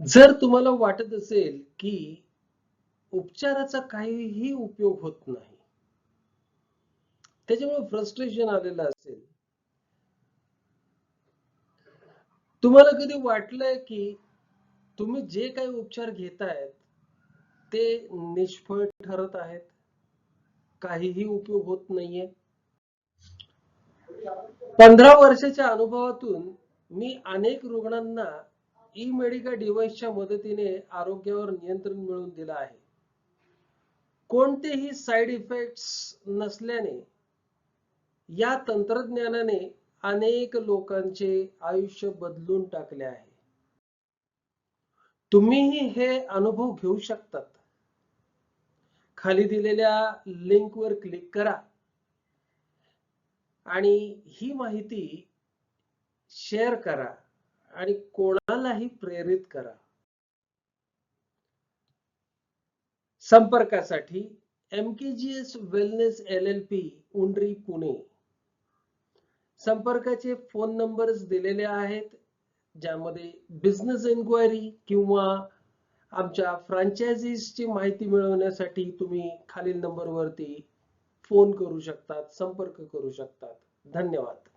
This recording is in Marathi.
जर तुम्हाला वाटत असेल की उपचाराचा काहीही उपयोग होत नाही त्याच्यामुळे फ्रस्ट्रेशन आलेलं असेल. तुम्हाला कधी वाटलंय की तुम्ही जे काही उपचार घेतायत ते निष्फळ ठरत आहेत? काहीही उपयोग होत नाहीये? पंधरा वर्षाच्या अनुभवातून मी अनेक रुग्णांना ई मेडिका डिव्हाइसच्या मदतीने आरोग्यावर नियंत्रण मिळवून दिलं आहे. कोणतेही साइड इफेक्ट्स नसल्याने या तंत्रज्ञानाने अनेक लोकांचे आयुष्य बदलून टाकले आहे. तुम्हीही हे अनुभव घेऊ शकतात. खाली दिलेल्या लिंकवर क्लिक करा. आणि ही माहिती शेअर करा. आणि कोणालाही प्रेरित करा. संपर्कासाठी M K G S wellness L L P Undri Pune. संपर्काचे phone numbers दिलेले आहेत ज्यामध्ये बिझनेस इन्क्वायरी किंवा आमच्या फ्रँचायझीजची माहिती मिळवण्यासाठी तुम्ही खालील नंबरवरती फोन करू शकतात संपर्क करू शकतात. धन्यवाद.